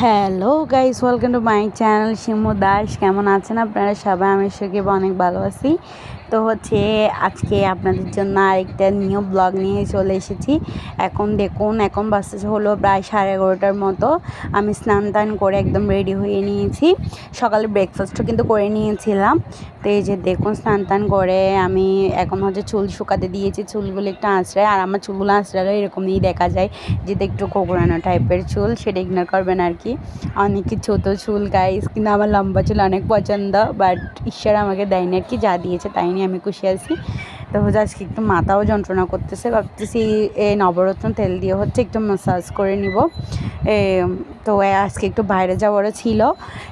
Hello guys welcome to my channel Shimu Das কেমন আছেন আপনারা? সবাই, আমি সুখে অনেক ভালো আছি। তো হচ্ছে আজকে আপনাদের জন্য আরেকটা নিউ ব্লগ নিয়ে চলে এসেছি। এখন দেখুন, এখন বাসতে হলো প্রায় সাড়ে এগারোটার মতো। আমি স্নান টান করে একদম রেডি হয়ে নিয়েছি। সকালে ব্রেকফাস্টও কিন্তু করে নিয়েছিলাম। তো এই যে দেখুন, স্নান টান করে আমি এখন হচ্ছে চুল শুকাতে দিয়েছি। চুলগুলো একটু আঁচড়ায়, আর আমার চুলগুলো আঁচড়ালে এরকমই দেখা যায় যেটা একটু কোকড়ানো টাইপের চুল, সেটা ইগনোর করবেন আর কি। অনেকে ছোটো চুল গাইস কিন্তু আমার লম্বা চুল অনেক পছন্দ বাট ঈশ্বর আমাকে দেয়নি আর কি, যা দিয়েছে তাই নিয়ে আমি খুশি আছি। তো হচ্ছে আজকে একটু মাথাও যন্ত্রণা করতেছে। ভাবতেছি এই নবরত্ন তেল দিয়ে হচ্ছে একটু ম্যাসাজ করে নিব। তো আজকে একটু বাইরে যাওয়ারও ছিল।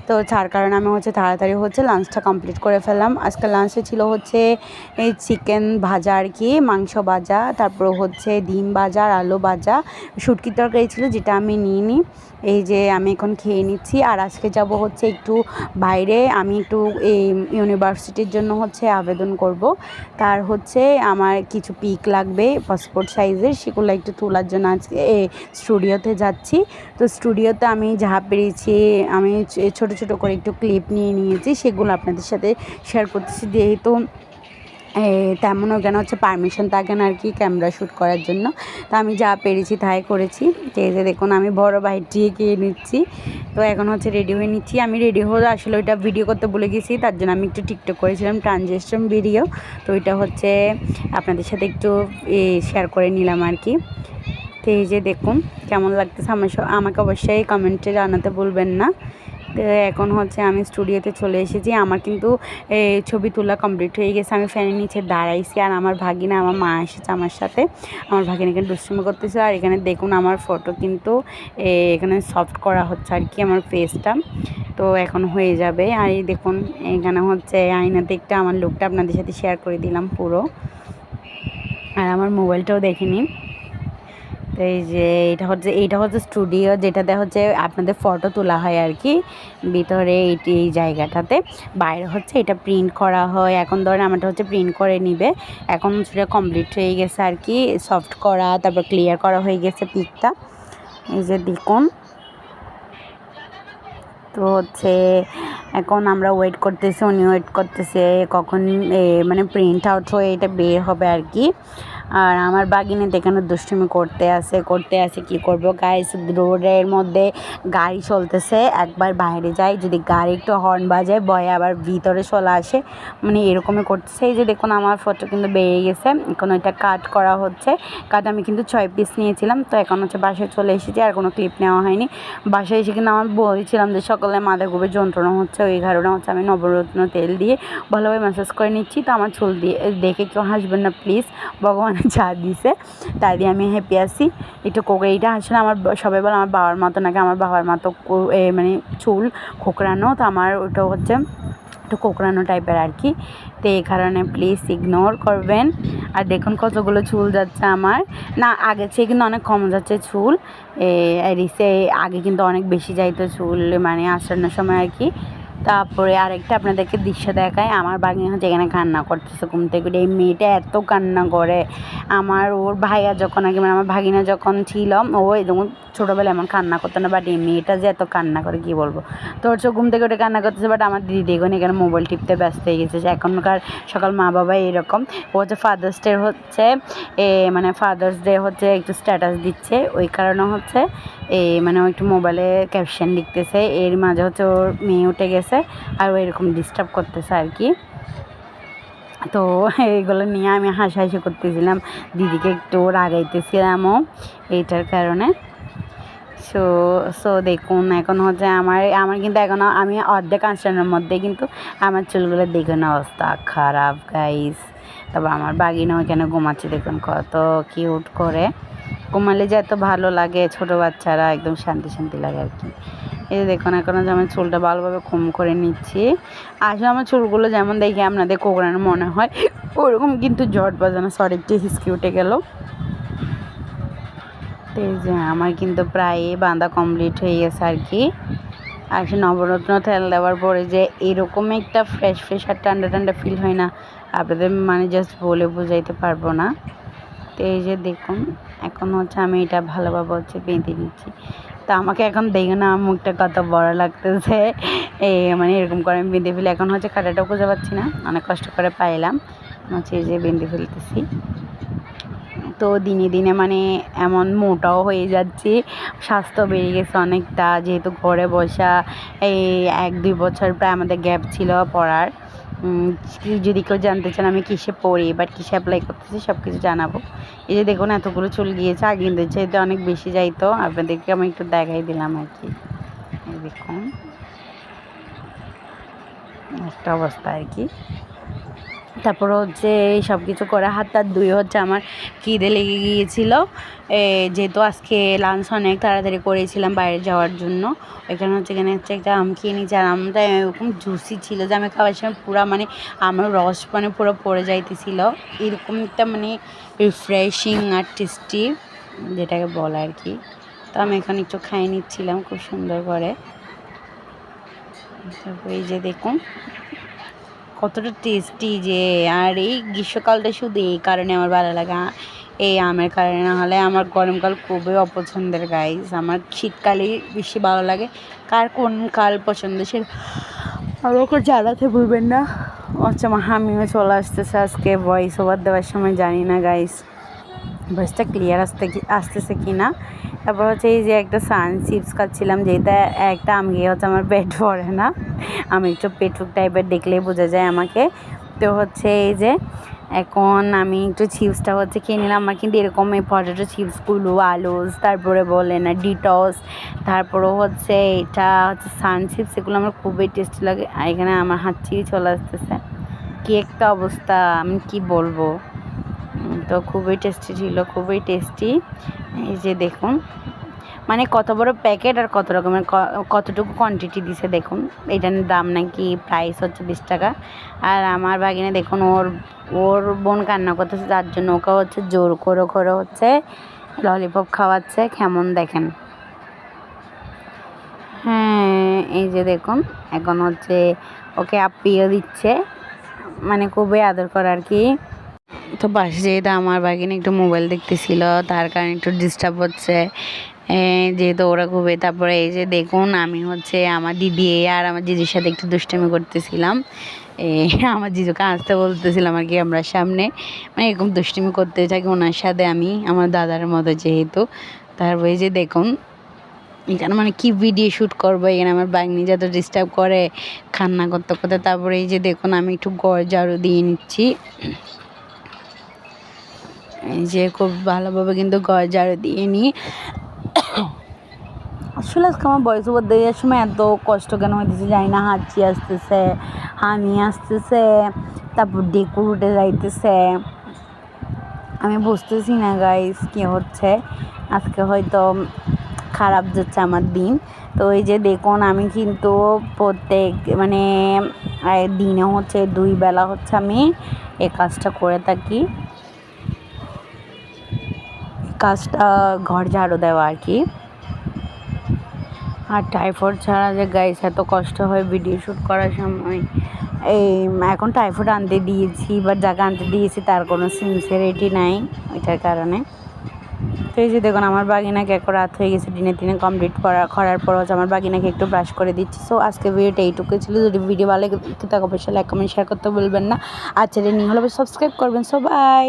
তো যার কারণে আমি হচ্ছে তাড়াতাড়ি হচ্ছে লাঞ্চটা কমপ্লিট করে ফেললাম। আজকে লাঞ্চে ছিল হচ্ছে এই চিকেন ভাজা আর কি, মাংস ভাজা, তারপর হচ্ছে ডিম ভাজা আর আলু ভাজা। শুটকির তরকারি ছিল যেটা আমি নিয়ে নিই এই যে আমি এখন খেয়ে নিচ্ছি। আর আজকে যাব হচ্ছে একটু বাইরে, আমি একটু এই ইউনিভার্সিটির জন্য হচ্ছে আবেদন করব। তার হচ্ছে আমার কিছু পিক লাগবে পাসপোর্ট সাইজের সেগুলো একটু তোলার জন্য আজকে স্টুডিওতে যাচ্ছি। তো স্টুডিওতে আমি যা পেরেছি, আমি ছোট ছোট করে একটু ক্লিপ নিয়ে নিয়েছি, সেগুলো আপনাদের সাথে শেয়ার করতেছি। যেহেতু তেমন ওখানে হচ্ছে পারমিশন থাকে না আর কি ক্যামেরা শ্যুট করার জন্য। তো আমি যা পেরেছি তাই করেছি। যে দেখুন আমি বড় দিয়ে গিয়ে নিচ্ছি। তো এখন হচ্ছে রেডি হয়ে নিচ্ছি। আমি রেডি হয়ে আসলে ওইটা ভিডিও করতে বলে গেছি, তার জন্য আমি একটু টিকটক করেছিলাম ট্রানজেকশন ভিডিও তো ওইটা হচ্ছে আপনাদের সাথে একটু শেয়ার করে নিলাম আর কি তো এই যে দেখুন, কেমন লাগতেছে আমার আমাকে অবশ্যই কমেন্টে জানাতে বলবেন না। তো এখন হচ্ছে আমি স্টুডিওতে চলে এসেছি। আমার কিন্তু ছবি তোলা কমপ্লিট হয়ে গেছে। আমি ফ্যানের নিচে দাঁড়াইছি আর আমার ভাগিনা, আমার মা এসেছে আমার সাথে। আমার ভাগিনা এখানে দুষ্টুমি করতেছে আর এখানে দেখুন আমার ফটো কিন্তু এখানে সফট করা হচ্ছে আর কি আমার ফেসটা তো এখন হয়ে যাবে। আর এই দেখুন, এখানে হচ্ছে আয়নাতে একটা আমার লুকটা আপনাদের সাথে শেয়ার করে দিলাম পুরো। আর আমার মোবাইলটাও দেখে নিন। তো এই যে এটা হচ্ছে, এইটা হচ্ছে স্টুডিও যেটাতে হচ্ছে আপনাদের ফটো তোলা হয় আর কি। ভিতরে এইটি, এই জায়গাটাতে। বাইরে হচ্ছে এটা প্রিন্ট করা হয়। এখন ধরেন আমারটা হচ্ছে প্রিন্ট করে নিবে। এখন সেটা কমপ্লিট হয়ে গেছে আর কি। সফট করা, তারপর ক্লিয়ার করা হয়ে গেছে পিকটা। এই যে দেখুন। তো হচ্ছে এখন আমরা ওয়েট করতেছি, উনি ওয়েট করতেছে, কখন মানে প্রিন্ট আউট হয়ে এটা বের হবে আর কি। আর আমার বাগিনে দেখানো দুষ্টুমি করতে আসে করতে আসে কি করব? গাইস রোডের মধ্যে গাড়ি চলতেছে, একবার বাইরে যায় যদি গাড়ি একটু হর্ন বাজায় বয়ে আবার ভিতরে চলে আসে। মানে এরকমই করতেছে। এই যে দেখুন, আমার ফটো কিন্তু বেরিয়ে গেছে। এখন ওইটা কাট করা হচ্ছে। কাট আমি কিন্তু ছয় পিস নিয়েছিলাম। তো এখন হচ্ছে বাসায় চলে এসেছি, আর কোনো ক্লিপ নেওয়া হয়নি। বাসায় এসে কিন্তু আমার বলেছিলাম যে সকালে মাথা খুবই যন্ত্রণা হচ্ছে, ওই কারণে হচ্ছে আমি নবরত্ন তেল দিয়ে ভালোভাবে ম্যাসাজ করে নিচ্ছি। তো আমার চুল দিয়ে, দেখে কেউ হাসবেন না প্লিজ ভগবান যা দিছে, তাই দিয়ে আমি হ্যাপি আছি। একটু কোকড়ে আসলে আমার সবাই বলে আমার বাবার মতো নাকি আমার বাবার মতো মানে চুল খোকরানো তো আমার ওটা হচ্ছে একটু কোকড়ানো টাইপের আর কি। তো এই কারণে প্লিজ ইগনোর করবেন। আর দেখুন কতগুলো চুল যাচ্ছে আমার। না আগের চেয়ে কিন্তু অনেক কম যাচ্ছে চুল। এ রিসে আগে কিন্তু অনেক বেশি যাইতো চুল মানে আসানোর সময় আর কি। তারপরে আরেকটা আপনাদেরকে দৃশ্য দেখায় আমার বাগিনী হচ্ছে এখানে কান্না করতেছে, ঘুম থেকে এই মেয়েটা এত কান্না করে। আমার ওর ভাইয়া যখন আগে মানে আমার ভাগিনা যখন ছিল, ও এরকম ছোটোবেলায় এমন কান্না করতো না বাট এই মেয়েটা যে এত কান্না করে, কী বলব? তো ওর ঘুম থেকে ওটা কান্না করতেছে বাট আমার দিদি দেখুন এখানে মোবাইল টিপতে ব্যস্ত হয়ে গেছে। এখনকার সকাল মা বাবা এরকম। ও হচ্ছে ফাদার্স ডে হচ্ছে, এ মানে ফাদার্স ডে হচ্ছে একটু স্ট্যাটাস দিচ্ছে। ওই কারণে হচ্ছে, এ মানে ও একটু মোবাইলে ক্যাপশন লিখতেছে। এর মাঝে হচ্ছে ওর মেয়ে উঠে গেছে। আর ও এরকম ডিস্টার্ব করতেছে আর কি। তো এইগুলো নিয়ে আমি হাসাহাসি করতেছিলাম। দিদিকে একটু রাগাইতেছিলামও এইটার কারণে। সো সো দেখুন, এখন হচ্ছে আমার আমার কিন্তু এখনও আমি অর্ধেক আঁচড়ানোর মধ্যে কিন্তু আমার চুলগুলো দেখুন অবস্থা খারাপ গাইস তারপর আমার বাগিনাও এখানে ঘুমাচ্ছে দেখুন কত কিউট করে। ঘুমালে যে এত ভালো লাগে, ছোটো বাচ্চারা একদম শান্তি শান্তি লাগে আর কি। এই যে দেখুন, এখন আমি চুলটা ভালোভাবে কম করে নিচ্ছি। আসলে আমার চুলগুলো যেমন দেখি আপনাদের কোকড়ানো মনে হয়, ওরকম কিন্তু জট বাজানো সরি একটু হিসকি উঠে গেল। তো এই যে আমার কিন্তু প্রায় বাঁধা কমপ্লিট হয়ে গেছে আর কি। আর সে নবরত্ন তেল দেওয়ার পরে যে এরকম একটা ফ্রেশ ফ্রেশ আর ঠান্ডা ঠান্ডা ফিল হয় না, আপনাদের মানে জাস্ট বলে বোঝাইতে পারব না। তো এই যে দেখুন, এখন হচ্ছে আমি এটা ভালোভাবে হচ্ছে বেঁধে নিচ্ছি। তো আমাকে এখন দেখে না, মুখটা কত বড় লাগতেছে। এই মানে এরকম করে আমি বেঁধে ফেলে। এখন হচ্ছে খাটাটাও খুঁজে পাচ্ছি না, অনেক কষ্ট করে পাইলাম। হচ্ছে যে বেঁধে ফেলতেছি। তো দিনে দিনে মানে এমন মোটাও হয়ে যাচ্ছি। স্বাস্থ্য বেড়ে গেছে অনেকটা, যেহেতু ঘরে বসা এই এক, দুই বছর প্রায় আমাদের গ্যাপ ছিল পড়ার। যদি কেউ জানতে চান আমি কিসে পড়ি বাট কিসে অ্যাপ্লাই করতেছি সব কিছু জানাব। এই যে দেখুন এতগুলো চুল গিয়েছে, আগে কিন্তু চাইতে অনেক বেশি যাইতো, আপনাদেরকে আমি একটু দেখাই দিলাম আর কি। দেখুন। একটা অবস্থা আর কি। তারপর হচ্ছে সব কিছু করে হাত টাত দুই হচ্ছে আমার খিদে লেগে গিয়েছিল। যেহেতু আজকে লাঞ্চ অনেক তাড়াতাড়ি করেছিলাম বাইরে যাওয়ার জন্য। ওইখানে হচ্ছে এখানে হচ্ছে একটা আম খেয়ে নিয়েছি আর আমটা এরকম জুসি ছিল যে আমি খাওয়ার সময় পুরো মানে আমার রস মানে পুরো পড়ে যাইতেছিল। এরকম একটা মানে রিফ্রেশিং আর টেস্টি যেটাকে বলে আর কি। তো আমি এখানে একটু খাই নিচ্ছিলাম খুব সুন্দর করে। তারপর এই যে দেখুন কতটা টেস্টি যে, আর এই গ্রীষ্মকালটা শুধু এই কারণে আমার ভালো লাগে এই আমের কারণে, না হলে আমার গরমকাল খুবই অপছন্দের গাইজ আমার শীতকালেই বেশি ভালো লাগে। কার কোন কাল পছন্দ সে আমাকে জানাতে ভুলবেন না। আচ্ছা আমিও চলে আসতেছে আজকে ভয়েস ওভার দেওয়ার সময় জানি না গাইজ ভয়েসটা ক্লিয়ার আসতে আসতেছে কি না তারপর হচ্ছে এই যে একটা সান চিপস খাচ্ছিলাম যেটা একটা আমি হচ্ছে আমার পেট ভরে না। আমি একটু পেটুক টাইপের দেখলেই বোঝা যায় আমাকে। তো হচ্ছে এই যে এখন আমি একটু চিপসটা হচ্ছে খেয়ে নিলাম। আমার কিন্তু এরকম এই পটেটো চিপসগুলো আলুস, তারপরে বলে না ডিটস তারপরে হচ্ছে এটা হচ্ছে সান চিপস এগুলো আমার খুবই টেস্টি লাগে। আর এখানে আমার হাঁচিয়ে চলে আসতেছে। কি একটা অবস্থা, আমি কি বলব? তো খুবই টেস্টি ছিল, খুবই টেস্টি এই যে দেখুন মানে কত বড় প্যাকেট আর কত রকমের কতটুকু কোয়ান্টিটি দিছে দেখুন। এটার দাম নাকি প্রাইস হচ্ছে বিশ টাকা। আর আমার বাগিনে দেখুন, ওর ওর বোন কান্না করতেছে, যার জন্য ওকে হচ্ছে জোর করে করে হচ্ছে ললিপপ খাওয়াচ্ছে, কেমন দেখেন? হ্যাঁ এই যে দেখুন, এখন হচ্ছে ওকে আপ্পিও দিচ্ছে মানে খুবই আদর করে আর কি। তো পাশে যেহেতু আমার বাগিনে একটু মোবাইল দেখতেছিল, তার কারণে একটু ডিস্টার্ব হচ্ছে। যেহেতু ওরা খুবই তারপরে এই যে দেখুন, আমি হচ্ছে আমার দিদি আর আমার দিদির সাথে একটু দুষ্টামি করতেছিলাম। আমার জিজুকে আসতে বলতেছিলাম আর কি আমরা সামনে। মানে এরকম দুষ্টামি করতে থাকি ওনার সাথে আমি, আমার দাদার মতো যেহেতু। তারপরে যে দেখুন, এখানে মানে কি ভিডিও শ্যুট করব, এখানে আমার বাগনি যত ডিস্টার্ব করে, খান্না করতে করতে, তারপরে এই যে দেখুন, আমি একটু গড় ঝাড়ু দিয়ে নিচ্ছি। যে খুব ভালোভাবে কিন্তু ঝাড়ু দিয়ে নিই। আসলে আজকে আমার বয়স ওভার দেওয়ার সময় এত কষ্ট কেন হইতেছে জানি না, হাঁচি আসতেছে, হামি আসতেছে, তারপর ডেকু উঠে যাইতেছে। আমি বুঝতেছি না গাইস কি হচ্ছে। আজকে হয়তো খারাপ যাচ্ছে আমার দিন। তো এই যে দেখুন, আমি কিন্তু প্রত্যেক মানে দিনে হচ্ছে দুই বেলা হচ্ছে আমি এই কাজটা করে থাকি। কাজটা ঘর ঝাড়ু দেওয়া আর কি। আর টাইফয়েড ছাড়া যে গাইস এত কষ্ট হয় ভিডিও শ্যুট করার সময়। এই, এখন টাইফয়েড আনতে দিয়েছি বা যাকে আনতে দিয়েছি তার কোনো সিনসিয়ারিটি নাই ওইটার কারণে। তো এই যে দেখুন, আমার বাগিনাকে এক রাত হয়ে গেছে, দিনে দিনে কমপ্লিট করা, করার পর হচ্ছে আমার বাগিনাকে একটু ব্রাশ করে দিচ্ছি। সো আজকে ভিডিওটা এইটুকুই ছিল। যদি ভিডিও ভালো লাগে তাকে অবশ্যই লাইক কমেন্ট শেয়ার করতে বলবেন না। আর চ্যানেল নিয়ে হলে সাবস্ক্রাইব করবেন। So by